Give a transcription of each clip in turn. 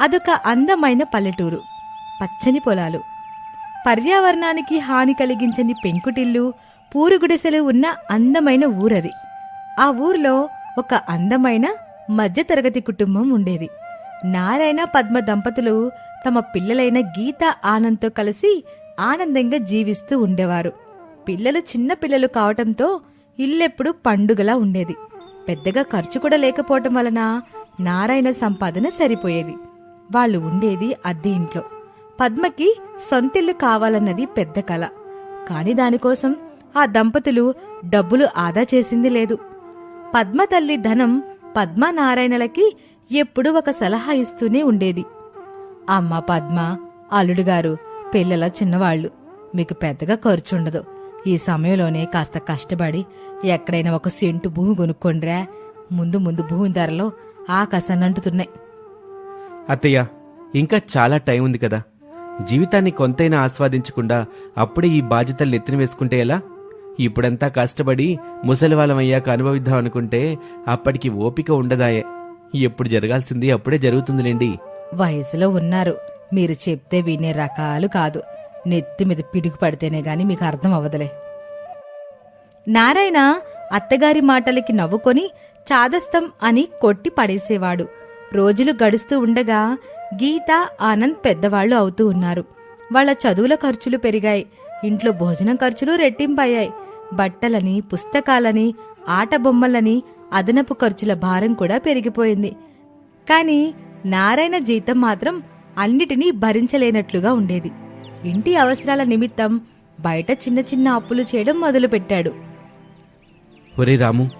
అదొక అందమైన పల్లెటూరు. పచ్చని పొలాలు. పర్యావరణానికి హాని కలిగించని పెంకుటిల్లు పూరుగుడిసెలు ఉన్న అందమైన ఊరది. ఆ ఊర్లో ఒక అందమైన మధ్యతరగతి కుటుంబం ఉండేది. నారాయణ పద్మ దంపతులు తమ పిల్లలైన గీత ఆనంద్తో కలిసి ఆనందంగా జీవిస్తూ ఉండేవారు. పిల్లలు చిన్న పిల్లలు కావటంతో ఇల్లెప్పుడు పండుగలా ఉండేది. పెద్దగా ఖర్చు కూడా లేకపోవటం వలన నారాయణ సంపాదన సరిపోయేది. వాళ్ళు ఉండేది అద్దె ఇంట్లో. పద్మకి సొంతిల్లు కావాలన్నది పెద్ద కల. కాని దానికోసం ఆ దంపతులు డబ్బులు ఆదా చేసింది లేదు. పద్మ తల్లి ధనం పద్మనారాయణలకి ఎప్పుడూ ఒక సలహా ఇస్తూనే ఉండేది. అమ్మ పద్మ అల్లుడుగారు పిల్లల చిన్నవాళ్ళు మీకు పెద్దగా ఖర్చుండదు. ఈ సమయంలోనే కాస్త కష్టపడి ఎక్కడైనా ఒక సెంటు భూమి కొనుక్కోండిరా. ముందు ముందు భూమి ధరలో ఆకాశాన్నంటుతున్నాయి. అత్తయ్య ఇంకా చాలా టైం ఉంది కదా. జీవితాన్ని కొంతైనా ఆస్వాదించకుండా అప్పుడే ఈ బాధ్యతలు నెత్తిన వేసుకుంటే ఎలా? ఇప్పుడంతా కష్టపడి ముసలివాళ్ళమయ్యాక అనుభవిద్దాం అనుకుంటే అప్పటికి ఓపిక ఉండదాయే. ఎప్పుడు జరగాల్సింది అప్పుడే జరుగుతుందిలేండి. వయసులో ఉన్నారు. మీరు చెప్తే వినే రకాలు కాదు. నెత్తి మీద పిడుగు పడితేనే గాని మీకు అర్థం అవ్వదులే. నారాయణ అత్తగారి మాటలకి నవ్వుకొని చాదస్తం అని కొట్టి పడేసేవాడు. రోజులు గడుస్తూ ఉండగా గీత ఆనంద్ పెద్దవాళ్ళు అవుతూ ఉన్నారు. వాళ్ళ చదువుల ఖర్చులు పెరిగాయి. ఇంట్లో భోజనం ఖర్చులు రెట్టింపయ్యాయి. బట్టలని పుస్తకాలని ఆట బొమ్మలని అదనపు ఖర్చుల భారం కూడా పెరిగిపోయింది. కాని నారాయణ జీతం మాత్రం అన్నిటినీ భరించలేనట్లుగా ఉండేది. ఇంటి అవసరాల నిమిత్తం బయట చిన్న చిన్న అప్పులు చేయడం మొదలుపెట్టాడు. ఒరే రాము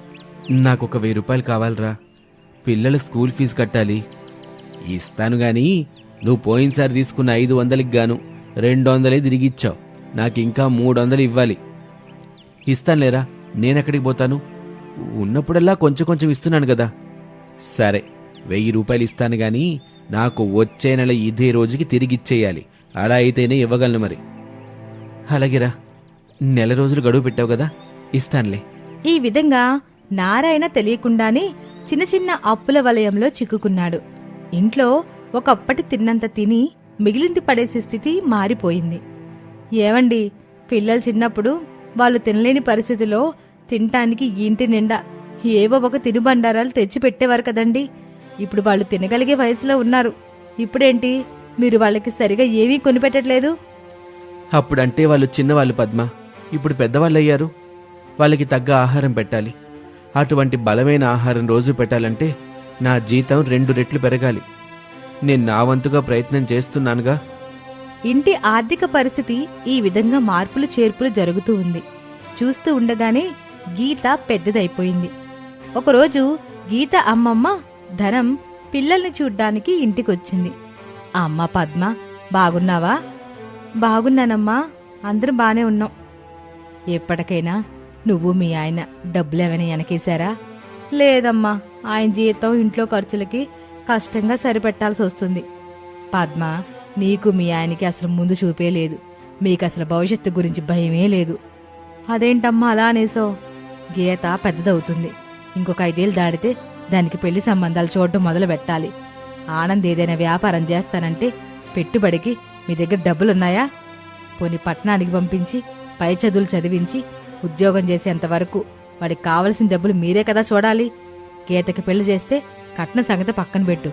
నాకు ఒక వెయ్యి రూపాయలు కావాలరా. పిల్లల స్కూల్ ఫీజు కట్టాలి. ఇస్తాను గాని నువ్వు పోయినసారి తీసుకున్న ఐదు వందలకి గాను రెండు వందలే తిరిగిచ్చావు నాకు ఇంకా మూడు వందలు ఇవ్వాలి. ఇస్తానులేరా నేనెక్కడికి పోతాను? ఉన్నప్పుడల్లా కొంచెం కొంచెం ఇస్తున్నాను కదా. సరే వెయ్యి రూపాయలు ఇస్తాను గాని నాకు వచ్చే నెల ఇదే రోజుకి తిరిగిచ్చేయాలి అలా అయితేనే ఇవ్వగలను మరి. అలాగేరా. నెల రోజులు గడువు పెట్టావు కదా. ఇస్తానులే. ఈ విధంగా నారాయణ తెలియకుండానే చిన్న చిన్న అప్పుల వలయంలో చిక్కుకున్నాడు. ఇంట్లో ఒకప్పటి తిన్నంత తిని మిగిలింది పడేసే స్థితి మారిపోయింది. ఏవండి పిల్లలు చిన్నప్పుడు వాళ్ళు తినలేని పరిస్థితిలో తినటానికి ఇంటి నిండా ఏవో ఒక తినుబండారాలు తెచ్చి పెట్టేవారు కదండి. ఇప్పుడు వాళ్ళు తినగలిగే వయసులో ఉన్నారు. ఇప్పుడేంటి? మీరు వాళ్ళకి సరిగా ఏమీ కొనిపెట్టట్లేదు? అప్పుడంటే వాళ్ళు చిన్నవాళ్ళు పద్మ. ఇప్పుడు పెద్దవాళ్ళు అయ్యారు వాళ్ళకి తగ్గ ఆహారం పెట్టాలి. అటువంటి బలమైన ఆహారం రోజు పెట్టాలంటే నా జీతం రెండు రెట్లు పెరగాలి. నేను నా వంతుగా ప్రయత్నం చేస్తున్నానుగా. ఇంటి ఆర్థిక పరిస్థితి ఈ విధంగా మార్పులు చేర్పులు జరుగుతూ ఉంది. చూస్తూ ఉండగానే గీత పెద్దదైపోయింది. ఒకరోజు గీత అమ్మమ్మ ధనం పిల్లల్ని చూడ్డానికి ఇంటికొచ్చింది. అమ్మ పద్మ బాగున్నావా? బాగున్నానమ్మా అందరం బానే ఉన్నాం. ఎప్పటికైనా నువ్వు మీ ఆయన డబ్బులేమైనా వెనకేశారా లేదమ్మా ఆయన జీతం ఇంట్లో ఖర్చులకి కష్టంగా సరిపెట్టాల్సి వస్తుంది. పద్మ నీకు మీ ఆయనకి అసలు ముందు చూపే లేదు. మీకు అసలు భవిష్యత్తు గురించి భయమే లేదు. అదేంటమ్మా అలా అనేసో గీత పెద్దదవుతుంది. ఇంకొక ఐదేళ్ళు దాడితే దానికి పెళ్ళి సంబంధాలు చూడటం మొదలు పెట్టాలి. ఆనంద్ ఏదైనా వ్యాపారం చేస్తానంటే పెట్టుబడికి మీ దగ్గర డబ్బులున్నాయా? పోని పట్టణానికి పంపించి పై చదువులు చదివించి ఉద్యోగం చేసేంతవరకు వాడికి కావలసిన డబ్బులు మీరే కదా చూడాలి. గీతకి పెళ్ళి చేస్తే కట్న సంగతి పక్కన పెట్టు.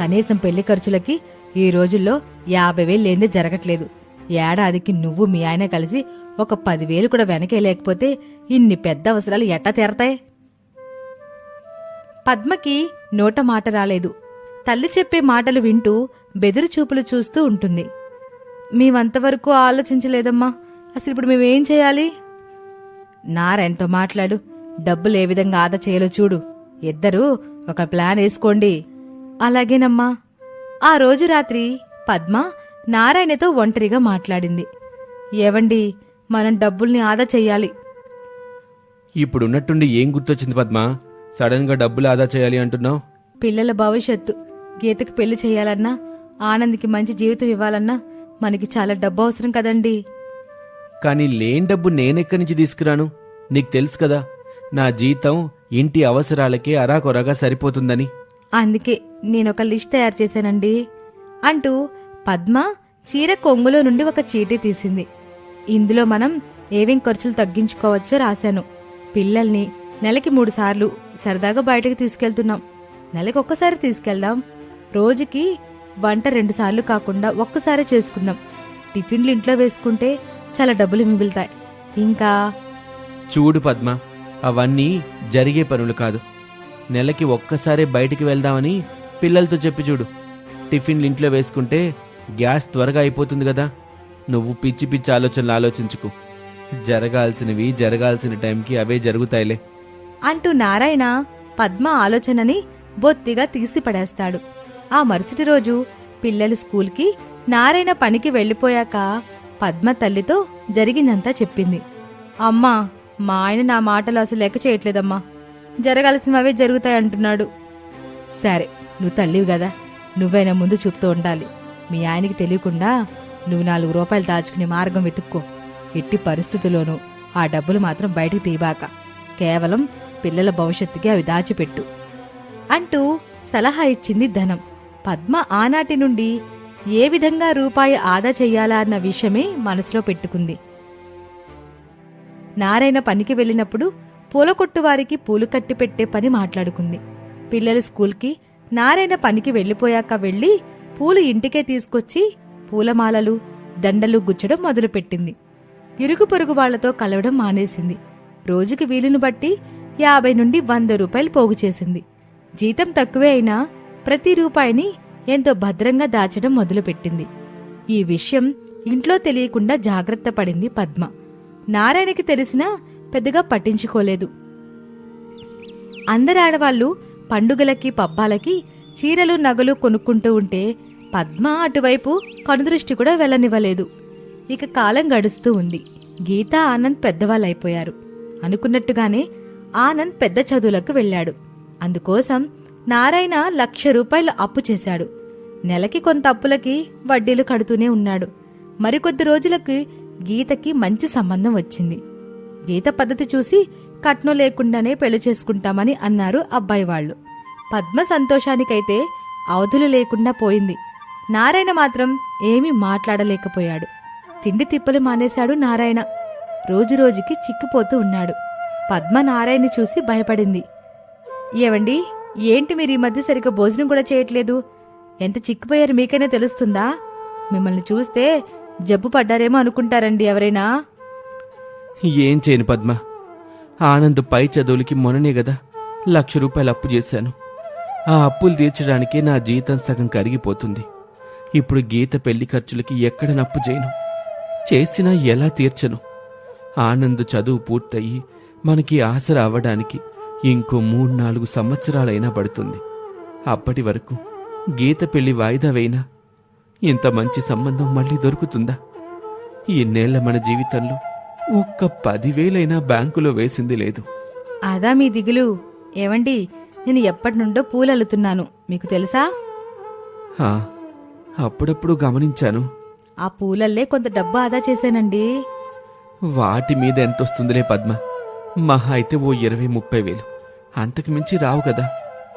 కనీసం పెళ్ళి ఖర్చులకి ఈ రోజుల్లో యాభై వేలు లేనిదే జరగట్లేదు. ఏడాదికి నువ్వు మీ ఆయన కలిసి ఒక పదివేలు కూడా వెనకే లేకపోతే ఇన్ని పెద్ద అవసరాలు ఎట్టా తీరతాయి? పద్మకి నోట మాట రాలేదు. తల్లి చెప్పే మాటలు వింటూ బెదురు చూపులు చూస్తూ ఉంటుంది. మేమంతవరకు ఆలోచించలేదమ్మా. అసలు ఇప్పుడు మేమేం చేయాలి? నారాయణతో మాట్లాడు. డబ్బులు ఏ విధంగా ఆదా చేయాలో చూడు. ఇద్దరూ ఒక ప్లాన్ వేసుకోండి. అలాగేనమ్మా. ఆ రోజు రాత్రి పద్మ నారాయణతో ఒంటరిగా మాట్లాడింది. ఏవండి మనం డబ్బుల్ని ఆదా చెయ్యాలి ఇప్పుడున్నట్టుండి ఏం గుర్తొచ్చింది పద్మ? సడన్గా డబ్బులు ఆదా చేయాలి అంటున్నావు? పిల్లల భవిష్యత్తు. గీతకి పెళ్ళి చేయాలన్నా ఆనంద్కి మంచి జీవితం ఇవ్వాలన్నా మనకి చాలా డబ్బు అవసరం కదండి. కానీ లేని డబ్బు నేనెక్కడి నుంచి తీసుకురాను? నీకు తెలుసు కదా నా జీతం ఇంటి అవసరాలకే అరాకొరగా సరిపోతుందని. అందుకే నేనొక లిస్ట్ తయారు చేశానండి. అంటూ పద్మ చీర కొంగులో నుండి ఒక చీటీ తీసింది. ఇందులో మనం ఏమేం ఖర్చులు తగ్గించుకోవచ్చో రాశాను. పిల్లల్ని నెలకి మూడు సార్లు సరదాగా బయటకు తీసుకెళ్తున్నాం. నెలకి ఒక్కసారి తీసుకెళ్దాం. రోజుకి వంట రెండు సార్లు కాకుండా ఒక్కసారి చేసుకుందాం. టిఫిన్లు ఇంట్లో వేసుకుంటే చాలా డబ్బులు మిగులుతాయి. ఇంకా? చూడు పద్మ అవన్నీ జరిగే పనులు కాదు. నెలకి ఒక్కసారే బయటికి వెళ్దామని పిల్లలతో చెప్పి చూడు. టిఫిన్లు ఇంట్లో వేసుకుంటే గ్యాస్ త్వరగా అయిపోతుంది కదా. నువ్వు పిచ్చి పిచ్చి ఆలోచనలు ఆలోచించుకు. జరగాల్సినవి జరగాల్సిన టైంకి అవే జరుగుతాయిలే. అంటూ నారాయణ పద్మ ఆలోచనని బొత్తిగా తీసి పడేస్తాడు ఆ మరుసటి రోజు పిల్లలు స్కూల్కి నారాయణ పనికి వెళ్ళిపోయాక పద్మ తల్లితో జరిగిందంతా చెప్పింది. అమ్మా మా ఆయన నా మాటలు అసలు లెక్క చేయట్లేదమ్మా. జరగాల్సినవే జరుగుతాయంటున్నాడు సరే నువ్వు తల్లివి కదా నువ్వైనా ముందు చూపుతూ ఉండాలి. మీ ఆయనకి తెలియకుండా నువ్వు నాలుగు రూపాయలు దాచుకునే మార్గం వెతుక్కో. ఎట్టి పరిస్థితుల్లోనూ ఆ డబ్బులు మాత్రం బయటికి తీబాక కేవలం పిల్లల భవిష్యత్తుకి అవి దాచిపెట్టు. అంటూ సలహా ఇచ్చింది ధనం. పద్మ ఆనాటి నుండి ఏ విధంగా రూపాయి ఆదా చెయ్యాలా అన్న విషయమే మనసులో పెట్టుకుంది. నారాయణ పనికి వెళ్ళినప్పుడు పూల కొట్టువారికి పూలు కట్టి పెట్టే పని మాట్లాడుకుంది. పిల్లలు స్కూల్కి నారాయణ పనికి వెళ్ళిపోయాక వెళ్ళి పూలు ఇంటికే తీసుకొచ్చి పూలమాలలు దండలు గుచ్చడం మొదలుపెట్టింది. ఇరుగు పొరుగు వాళ్ళతో కలవడం మానేసింది. రోజుకి వీలును బట్టి యాభై నుండి వంద రూపాయలు పోగు చేసింది. జీతం తక్కువే అయినా ప్రతి రూపాయిని ఎంతో భద్రంగా దాచడం మొదలుపెట్టింది. ఈ విషయం ఇంట్లో తెలియకుండా జాగ్రత్త పడింది పద్మ. నారాయణకి తెలిసినా పెద్దగా పట్టించుకోలేదు. అందరు ఆడవాళ్ళు పండుగలకి పబ్బాలకి చీరలు నగలు కొనుక్కుంటూ ఉంటే పద్మ అటువైపు కనుదృష్టి కూడా వెళ్ళనివ్వలేదు. ఇక కాలం గడుస్తూ ఉంది. గీత ఆనంద్ పెద్దవాళ్ళైపోయారు. అనుకున్నట్టుగానే ఆనంద్ పెద్ద చదువులకు వెళ్ళాడు. అందుకోసం నారాయణ లక్ష రూపాయలు అప్పు చేశాడు. నెలకి కొంత అప్పులకి వడ్డీలు కడుతూనే ఉన్నాడు. మరికొద్ది రోజులకి గీతకి మంచి సంబంధం వచ్చింది. గీత పద్ధతి చూసి కట్నం లేకుండానే పెళ్ళి చేసుకుంటామని అన్నారు అబ్బాయి వాళ్ళు. పద్మ సంతోషానికైతే అవధులు లేకుండా పోయింది. నారాయణ మాత్రం ఏమీ మాట్లాడలేకపోయాడు. తిండి తిప్పలు మానేశాడు నారాయణ. రోజురోజుకి చిక్కిపోతూ ఉన్నాడు. పద్మ నారాయణని చూసి భయపడింది. ఏవండి ఏంటి మీరు ఈ మధ్య సరిగ్గా భోజనం కూడా చేయట్లేదు? ఎంత చిక్కిపోయారు మీకైనా తెలుస్తుందా? మిమ్మల్ని చూస్తే జబ్బు పడ్డారేమో అనుకుంటారండి ఎవరైనా. ఏం చేయను పద్మ. ఆనంద్ పై చదువులకి మొన్ననే కదా లక్ష రూపాయలు అప్పు చేశాను. ఆ అప్పులు తీర్చడానికే నా జీతం సగం కరిగిపోతుంది. ఇప్పుడు గీత పెళ్ళి ఖర్చులకి ఎక్కడ నప్పు చేయను? చేసినా ఎలా తీర్చను? ఆనంద్ చదువు పూర్తయి మనకి ఆసరా అవ్వడానికి ఇంకో మూడు నాలుగు సంవత్సరాలైనా పడుతుంది. అప్పటి వరకు గీత పెళ్ళి వాయిదా వేయినా ఇంత మంచి సంబంధం మళ్ళీ దొరుకుతుందా? ఇన్నేళ్ళ మన జీవితంలో ఒక్క పదివేలైనా బ్యాంకులో వేసింది లేదు. అదా మీ దిగులు. ఏవండి నేను ఎప్పటి నుండో పూలు అల్లుతున్నాను మీకు తెలుసా? అప్పుడప్పుడు గమనించాను. ఆ పూలల్లే కొంత డబ్బు ఆదా చేశానండి. వాటి మీద ఎంతొస్తుందిలే పద్మ. మహా అయితే ఓ ఇరవై ముప్పై వేలు. అంతకు మించి రావు కదా.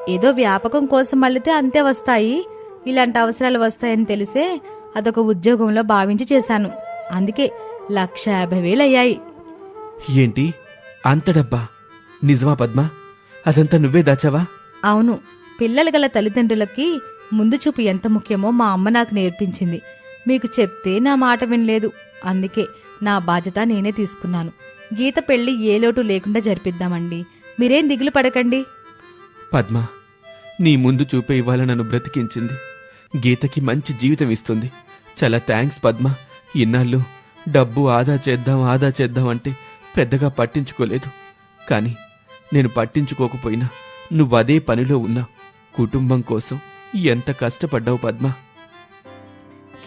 ఏదో వ్యాపకం కోసం అల్లితే అంతే వస్తాయి. ఇలాంటి అవసరాలు వస్తాయని తెలిసే అదొక ఉద్యోగంలో భావించి చేశాను. అందుకే లక్ష యాభై వేలు అయ్యాయి. ఏంటి? అంత డబ్బా? నిజమా పద్మ? అదంతా నువ్వే దాచావా? అవును. పిల్లలు గల తల్లిదండ్రులకి ముందు చూపు ఎంత ముఖ్యమో మా అమ్మ నాకు నేర్పించింది. మీకు చెప్తే నా మాట వినలేదు. అందుకే నా బాధ్యత నేనే తీసుకున్నాను. గీత పెళ్ళి ఏ లోటు లేకుండా జరిపిద్దామండి. మీరేం దిగులు పడకండి. పద్మ నీ ముందు చూపే ఇవాళ నన్ను బ్రతికించింది. గీతకి మంచి జీవితం ఇస్తుంది. చాలా థ్యాంక్స్ పద్మ. ఇన్నాళ్ళు డబ్బు ఆదా చేద్దాం ఆదా చేద్దాం అంటే పెద్దగా పట్టించుకోలేదు. కానీ నేను పట్టించుకోకపోయినా నువ్వు అదే పనిలో ఉన్నా. కుటుంబం కోసం ఎంత కష్టపడ్డావు పద్మ.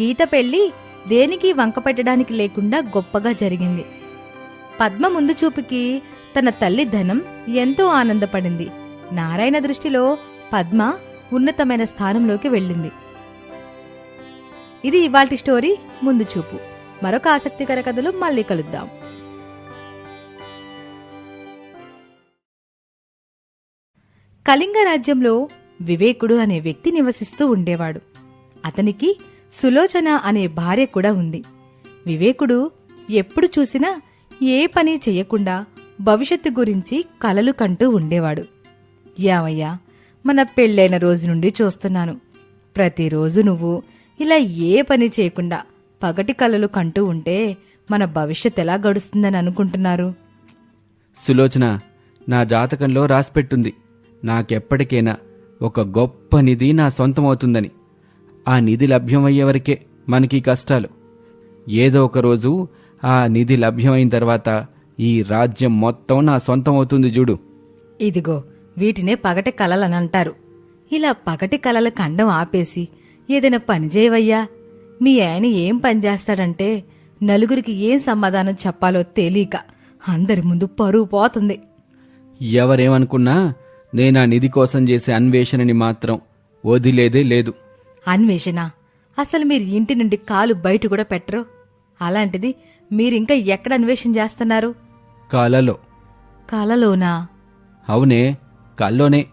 గీత పెళ్ళి దేనికి వంక పెట్టడానికి లేకుండా గొప్పగా జరిగింది. పద్మ ముందు చూపుకి తన తల్లి ధనం ఎంతో ఆనందపడింది. నారాయణ దృష్టిలో పద్మ ఉన్నతమైన స్థానంలోకి వెళ్ళింది. ఇది ఇవాల్టి స్టోరీ ముందు చూపు. మరొక ఆసక్తికర కథలు మళ్ళీ కలుద్దాం. కళింగ రాజ్యంలో వివేకుడు అనే వ్యక్తి నివసిస్తూ ఉండేవాడు. అతనికి సులోచన అనే భార్య కూడా ఉంది. వివేకుడు ఎప్పుడు చూసినా ఏ పని చెయ్యకుండా భవిష్యత్తు గురించి కలలు కంటూ ఉండేవాడు. యావయ్యా మన పెళ్ళైన రోజు నుండి చూస్తున్నాను. ప్రతిరోజు నువ్వు ఇలా ఏ పని చేయకుండా పగటి కలలు కంటూ ఉంటే మన భవిష్యత్ ఎలా గడుస్తుందని అనుకుంటున్నారు? సులోచన నా జాతకంలో రాసిపెట్టుంది. నాకెప్పటికైనా ఒక గొప్ప నిధి నా సొంతమవుతుందని. ఆ నిధి లభ్యమయ్యే వరకే మనకి కష్టాలు. ఏదో ఒక రోజు ఆ నిధి లభ్యమైన తర్వాత ఈ రాజ్యం మొత్తం నా సొంతమవుతుంది చూడు. ఇదిగో వీటినే పగటి కలలని అంటారు ఇలా పగటి కలల కండం ఆపేసి ఏదైనా పని చేయవయ్యా? మీ ఆయన ఏం పని చేస్తాడంటే నలుగురికి ఏం సమాధానం చెప్పాలో తెలియక అందరి ముందు పరువు పోతుంది. ఎవరేమనుకున్నా నేను ఆ నిధి కోసం చేసే అన్వేషణని మాత్రం వదిలేదే లేదు. అన్వేషణ? అసలు మీరు ఇంటి నుండి కాలు బయట కూడా పెట్టరు? అలాంటిది మీరింకా ఎక్కడ అన్వేషణ చేస్తున్నారు? కలలో. కలలోనా? అవునే. కల్లోనే.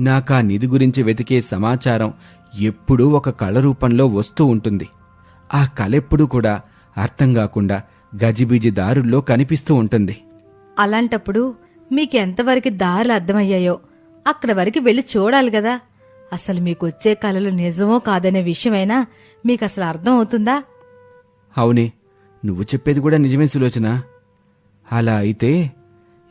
నాకా నిధి గురించి వెతికే సమాచారం ఎప్పుడూ ఒక కళ రూపంలో వస్తూ ఉంటుంది. ఆ కళెప్పుడు కూడా అర్థం కాకుండా గజిబిజి దారుల్లో కనిపిస్తూ ఉంటుంది. అలాంటప్పుడు మీకెంతవరకు దారులు అర్థమయ్యాయో అక్కడ వరకు వెళ్ళి చూడాలి కదా. అసలు మీకు వచ్చే కలలు నిజమో కాదనే విషయమైనా మీకు అసలు అర్థం అవుతుందా? అవునే నువ్వు చెప్పేది కూడా నిజమే సులోచన. అలా అయితే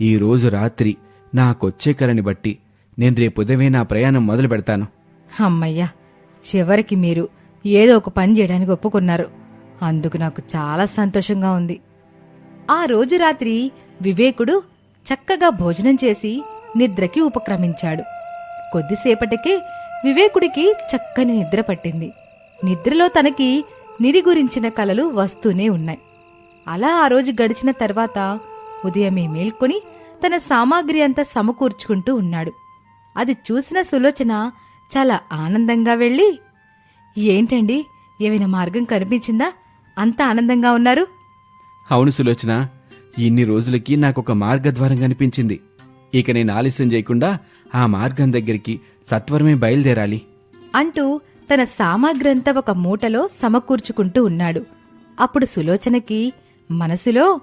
ఈ రోజు రాత్రి నాకొచ్చే కలని బట్టి నేను రేపు ఉదయమే నా ప్రయాణం మొదలు పెడతాను. అమ్మయ్యా చివరికి మీరు ఏదో ఒక పని చేయడానికి ఒప్పుకున్నారు. అందుకు నాకు చాలా సంతోషంగా ఉంది. ఆ రోజు రాత్రి వివేకుడు చక్కగా భోజనం చేసి నిద్రకి ఉపక్రమించాడు. కొద్దిసేపటికే వివేకుడికి చక్కని నిద్ర పట్టింది. నిద్రలో తనకి నిధి గురించిన కలలు వస్తూనే ఉన్నాయి. అలా ఆ రోజు గడిచిన తర్వాత ఉదయమే మేల్కొని తన సామాగ్రి అంతా సమకూర్చుకుంటూ ఉన్నాడు. అది చూసిన సులోచన చాలా ఆనందంగా వెళ్ళి ఏంటండి? ఏమైనా మార్గం కనిపించిందా? అంత ఆనందంగా ఉన్నారు? అవును సులోచన ఇన్ని రోజులకి నాకొక మార్గద్వారం కనిపించింది. ఇక నేను ఆలస్యం చేయకుండా ఆ మార్గం దగ్గరికి సత్వరమే బయలుదేరాలి. అంటూ తన సామాగ్రంతా ఒక మూటలో సమకూర్చుకుంటూ ఉన్నాడు. అప్పుడు సులోచనకి మనసులో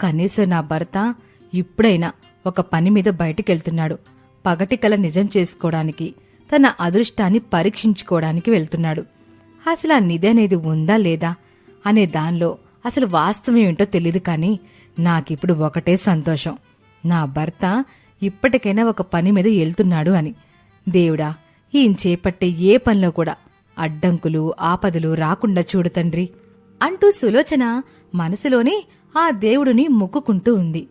కనీసం నా భర్త ఇప్పుడైనా ఒక పని మీద బయటికెళ్తున్నాడు. పగటి కల నిజం చేసుకోవడానికి తన అదృష్టాన్ని పరీక్షించుకోవడానికి వెళ్తున్నాడు. అసలు ఆ నిధి అనేది ఉందా లేదా అనే దానిలో అసలు వాస్తవం ఏంటో తెలియదు కానీ నాకిప్పుడు ఒకటే సంతోషం. నా భర్త ఇప్పటికైనా ఒక పని మీద వెళ్తున్నాడు అని. దేవుడా ఈయన చేపట్టే ఏ పనిలో కూడా అడ్డంకులు ఆపదలు రాకుండా చూడు తండ్రి అంటూ సులోచన మనసులోనే ఆ దేవుడిని మొక్కుకుంటూ ఉంది.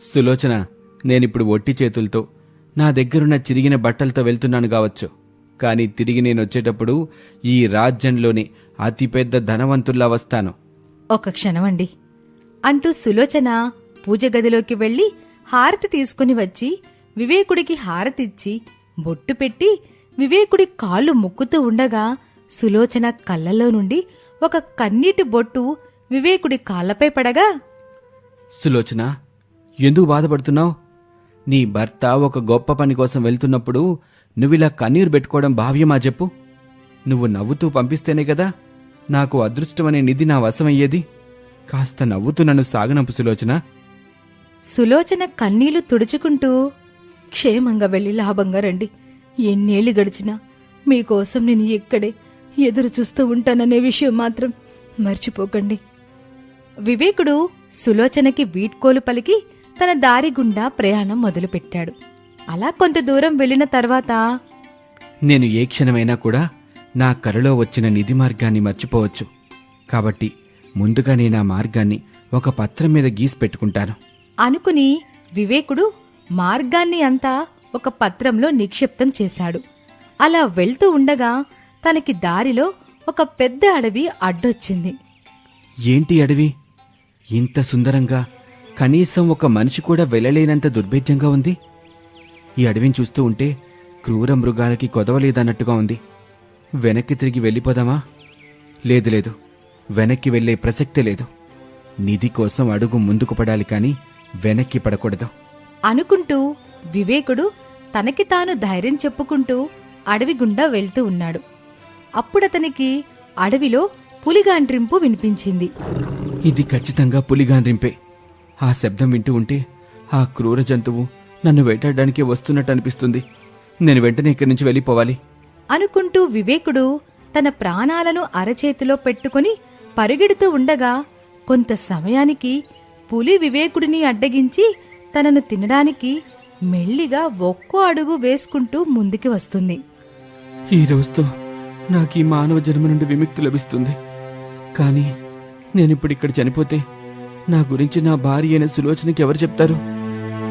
సులోచన నేనిప్పుడు ఒట్టి చేతులతో నా దగ్గరున్న చిరిగిన బట్టలతో వెళ్తున్నాను కావచ్చు. కానీ తిరిగి నేను వచ్చేటప్పుడు ఈ రాజ్యంలోని అతిపెద్ద ధనవంతుల్లా వస్తాను. ఒక క్షణమండి. అంటూ సులోచన పూజ గదిలోకి వెళ్ళి హారతి తీసుకుని వచ్చి వివేకుడికి హారతిచ్చి బొట్టు పెట్టి వివేకుడి కాళ్ళు ముక్కుతూ ఉండగా సులోచన కళ్ళల్లో నుండి ఒక కన్నీటి బొట్టు వివేకుడి కాళ్ళపై పడగా సులోచన ఎందుకు బాధపడుతున్నావు? నీ భర్త ఒక గొప్ప పని కోసం వెళ్తున్నప్పుడు నువ్విలా కన్నీరు పెట్టుకోవడం భావ్యమా చెప్పు? నువ్వు నవ్వుతూ పంపిస్తేనే కదా నాకు అదృష్టమనే నిధి నా వశమయ్యేది. కాస్త నవ్వుతూ నన్ను సాగనంపు సులోచన. సులోచన కన్నీళ్ళు తుడుచుకుంటూ క్షేమంగా వెళ్ళి లాభంగా రండి. ఎన్నేళ్ళు గడిచినా మీకోసం నేను ఇక్కడే ఎదురు చూస్తూ ఉంటాననే విషయం మాత్రం మర్చిపోకండి. వివేకుడు సులోచనకి వీడ్కోలు పలికి తన దారి గుండా ప్రయాణం మొదలుపెట్టాడు. అలా కొంత దూరం వెళ్ళిన తర్వాత నేను ఏ క్షణమైనా కూడా నా కలలో వచ్చిన నిధి మార్గాన్ని మర్చిపోవచ్చు. కాబట్టి ముందుగా నేను ఆ మార్గాన్ని ఒక పత్రం మీద గీసి పెట్టుకుంటాను. అనుకుని వివేకుడు మార్గాన్ని అంతా ఒక పత్రంలో నిక్షిప్తం చేశాడు. అలా వెళ్తూ ఉండగా తనకి దారిలో ఒక పెద్ద అడవి అడ్డొచ్చింది. ఏంటి అడవి? ఇంత సుందరంగా కనీసం ఒక మనిషి కూడా వెళ్ళలేనంత దుర్భేద్యంగా ఉంది. ఈ అడవిని చూస్తూ ఉంటే క్రూర మృగాలకి కొదవలేదన్నట్టుగా ఉంది. వెనక్కి తిరిగి వెళ్ళిపోదామా? లేదు లేదు. వెనక్కి వెళ్ళే ప్రసక్తే లేదు. నిధి కోసం అడుగు ముందుకు పడాలి కానీ వెనక్కి పడకూడదు. అనుకుంటూ వివేకుడు తనకి తాను ధైర్యం చెప్పుకుంటూ అడవి గుండా వెళ్తూ ఉన్నాడు. అప్పుడతనికి అడవిలో పులిగాండ్రింపు వినిపించింది. ఇది ఖచ్చితంగా పులిగాండ్రింపే. ఆ శబ్దం వింటూ ఉంటే ఆ క్రూర జంతువు నన్ను వేటాడడానికి వస్తున్నట్టు అనిపిస్తుంది. నేను వెంటనే ఇక్కడి నుంచి వెళ్ళిపోవాలి. అనుకుంటూ వివేకుడు తన ప్రాణాలను అరచేతిలో పెట్టుకుని పరుగెడుతూ ఉండగా కొంత సమయానికి పులి వివేకుడిని అడ్డగించి తనను తినడానికి మెల్లిగా ఒక్కో అడుగు వేసుకుంటూ ముందుకి వస్తుంది. ఈ రోజుతో నాకు ఈ మానవ జన్మ నుండి విముక్తి లభిస్తుంది. కానీ నేనిప్పుడు ఇక్కడ చనిపోతే నా గురించి నా భార్య అయిన సులోచనకి ఎవరు చెప్తారు?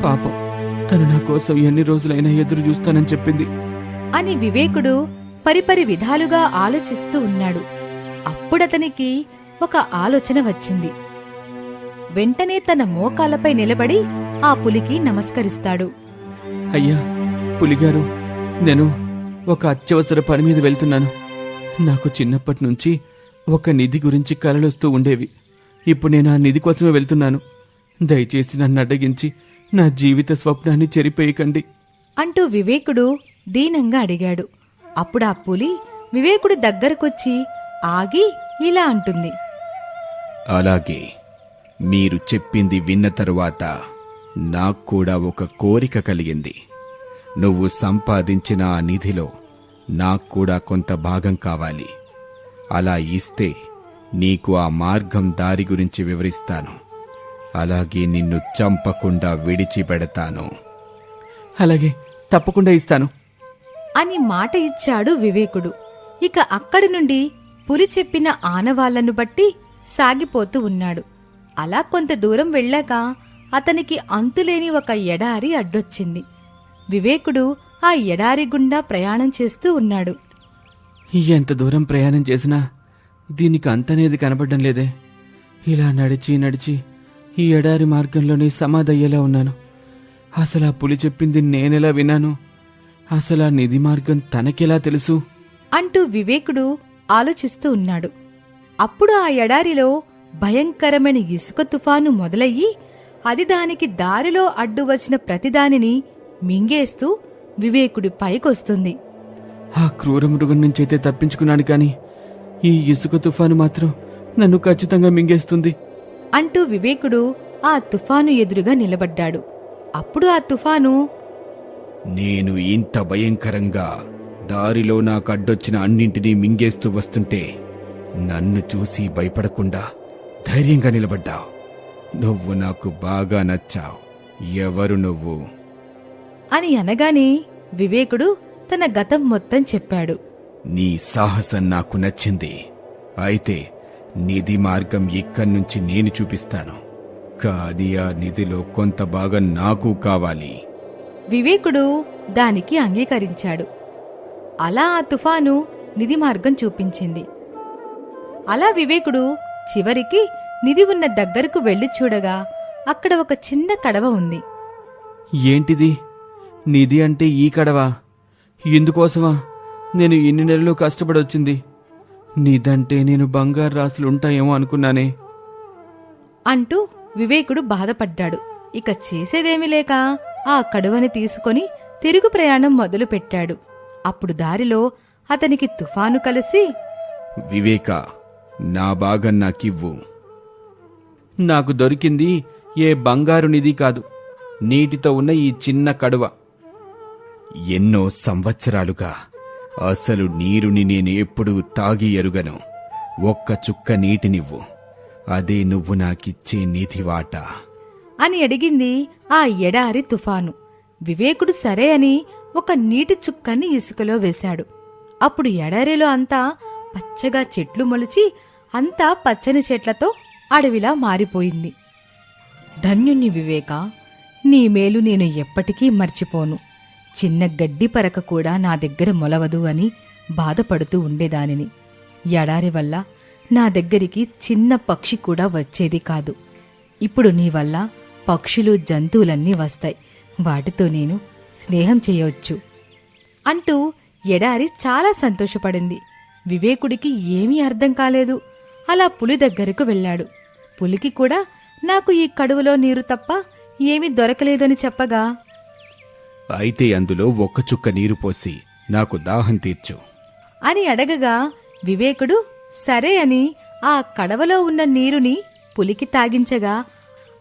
పాపం తను నా కోసం ఎన్ని రోజులైనా ఎదురు చూస్తానని చెప్పింది. అని వివేకుడు పరిపరి విధాలుగా ఆలోచిస్తూ ఉన్నాడు. అప్పుడతనికి ఒక ఆలోచన వచ్చింది. వెంటనే తన మోకాలపై నిలబడి ఆ పులికి నమస్కరిస్తాడు. అయ్యా పులిగారు నేను ఒక అత్యవసర పని మీద వెళ్తున్నాను. నాకు చిన్నప్పటి నుంచి ఒక నిధి గురించి కలలొస్తూ ఉండేవి. ఇప్పుడు నేను ఆ నిధి కోసమే వెళ్తున్నాను. దయచేసి నన్ను అడ్డగించి నా జీవిత స్వప్నాన్ని చెరిపేయకండి. అంటూ వివేకుడు దీనంగా అడిగాడు. అప్పుడు ఆ పులి వివేకుడి దగ్గరకొచ్చి ఆగి ఇలా అంటుంది. అలాగే మీరు చెప్పింది విన్న తరువాత నాకు కూడా ఒక కోరిక కలిగింది. నువ్వు సంపాదించిన ఆ నిధిలో నాకు కూడా కొంత భాగం కావాలి. అలా ఇస్తే నీకు ఆ మార్గం దారి గురించి వివరిస్తాను. అలాగే నిన్ను చంపకుండా విడిచిపెడతాను. అలాగే తప్పకుండా ఇస్తాను. అని మాట ఇచ్చాడు వివేకుడు. ఇక అక్కడి నుండి పులి చెప్పిన ఆనవాళ్ళను బట్టి సాగిపోతూ ఉన్నాడు. అలా కొంత దూరం వెళ్ళాక అతనికి అంతులేని ఒక ఎడారి అడ్డొచ్చింది. వివేకుడు ఆ ఎడారి గుండా ప్రయాణం చేస్తూ ఉన్నాడు. ఎంత దూరం ప్రయాణం చేసినా దీనికి అంతనేది కనబడడం లేదే. ఇలా నడిచి నడిచి ఈ ఎడారి మార్గంలోనే సమాధయ్యేలా ఉన్నాను. అసలు ఆ పులి చెప్పింది నేనెలా విన్నాను? అసలు ఆ నిధి మార్గం తనకెలా తెలుసు? అంటూ వివేకుడు ఆలోచిస్తూ ఉన్నాడు. అప్పుడు ఆ ఎడారిలో భయంకరమైన ఇసుక తుఫాను మొదలయ్యి అది దానికి దారిలో అడ్డు వచ్చిన ప్రతిదానిని మింగేస్తూ వివేకుడి పైకొస్తుంది. ఆ క్రూర మృగం నుంచైతే తప్పించుకున్నాను కానీ ఈ ఇసుక తుఫాను మాత్రం నన్ను ఖచ్చితంగా మింగేస్తుంది. అంటూ వివేకుడు ఆ తుఫాను ఎదురుగా నిలబడ్డాడు. అప్పుడు ఆ తుఫాను నేను ఇంత భయంకరంగా దారిలో నాకు అడ్డొచ్చిన అన్నింటినీ మింగేస్తూ వస్తుంటే నన్ను చూసి భయపడకుండా ధైర్యంగా నిలబడ్డావు. నువ్వు నాకు బాగా నచ్చావు. ఎవరు నువ్వు? అని అనగానే వివేకుడు తన గతం మొత్తం చెప్పాడు. నీ సాహసం నాకు నచ్చింది. అయితే నిధి మార్గం ఇక్కడి నుంచి నేను చూపిస్తాను. కానీ ఆ నిధిలో కొంత భాగం నాకు కావాలి. వివేకుడు దానికి అంగీకరించాడు. అలా ఆ తుఫాను నిధి మార్గం చూపించింది. అలా వివేకుడు చివరికి నిధి ఉన్న దగ్గరకు వెళ్ళి చూడగా అక్కడ ఒక చిన్న కడవ ఉంది. ఏంటిది? నిధి అంటే ఈ కడవా. ఇందుకోసమా నేను ఎన్ని నెలలు కష్టపడొచ్చింది. నిదంటే నేను బంగారు రాసులు ఉంటాయేమో అనుకున్నానే. అంటూ వివేకుడు బాధపడ్డాడు. ఇక చేసేదేమీ లేక ఆ కడువని తీసుకొని తిరుగు ప్రయాణం మొదలుపెట్టాడు. అప్పుడు దారిలో అతనికి తుఫాను కలిసి వివేక నా భాగం నాకివ్వు. నాకు దొరికింది ఏ బంగారు నిధి కాదు. నీటితో ఉన్న ఈ చిన్న కడువ. ఎన్నో సంవత్సరాలుగా అసలు నీరుని నేను ఎప్పుడు తాగి ఎరుగను. ఒక్క చుక్క నీటినివ్వు. అదే నువ్వు నాకిచ్చే నిధి వాటా అని అడిగింది ఆ ఎడారి తుఫాను. వివేకుడు సరే అని ఒక నీటి చుక్కని ఇసుకలో వేశాడు. అప్పుడు ఎడారిలో అంతా పచ్చగా చెట్లు మొలిచి అంతా పచ్చని చెట్లతో అడవిలా మారిపోయింది. ధన్యుణ్ణి వివేక నీ మేలు నేను ఎప్పటికీ మర్చిపోను. చిన్న గడ్డి పరక కూడా నా దగ్గర మొలవదు అని బాధపడుతూ ఉండేదానిని. ఎడారి వల్ల నా దగ్గరికి చిన్న పక్షి కూడా వచ్చేది కాదు. ఇప్పుడు నీ వల్ల పక్షులు జంతువులన్నీ వస్తాయి. వాటితో నేను స్నేహం చేయవచ్చు అంటూ ఎడారి చాలా సంతోషపడింది. వివేకుడికి ఏమీ అర్థం కాలేదు. అలా పులి దగ్గరకు వెళ్ళాడు. పులికి కూడా నాకు ఈ కడువలో నీరు తప్ప ఏమీ దొరకలేదని చెప్పగా అయితే అందులో ఒక్క చుక్క నీరు పోసి నాకు దాహం తీర్చు. అని అడగగా వివేకుడు సరే అని ఆ కడవలో ఉన్న నీరుని పులికి తాగించగా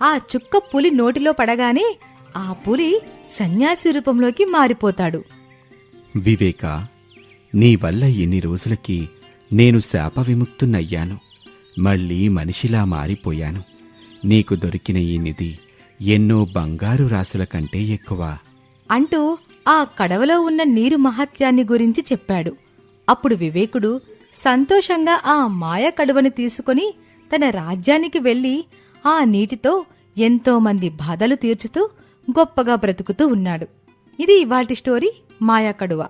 ఆ చుక్క పులి నోటిలో పడగానే ఆ పులి సన్యాసి రూపంలోకి మారిపోతాడు. వివేక నీ వల్ల ఎన్ని రోజులకి నేను శాప విముక్తున్నయ్యాను మళ్ళీ మనిషిలా మారిపోయాను. నీకు దొరికిన ఈ నిధి ఎన్నో బంగారు రాసుల కంటే ఎక్కువ. అంటూ ఆ కడవలో ఉన్న నీరు మహత్యాన్ని గురించి చెప్పాడు. అప్పుడు వివేకుడు సంతోషంగా ఆ మాయ కడవని తీసుకుని తన రాజ్యానికి వెళ్ళి ఆ నీటితో ఎంతో మంది బాధలు తీర్చుతూ గొప్పగా బ్రతుకుతూ ఉన్నాడు. ఇది ఇవాటి స్టోరీ మాయా కడువ.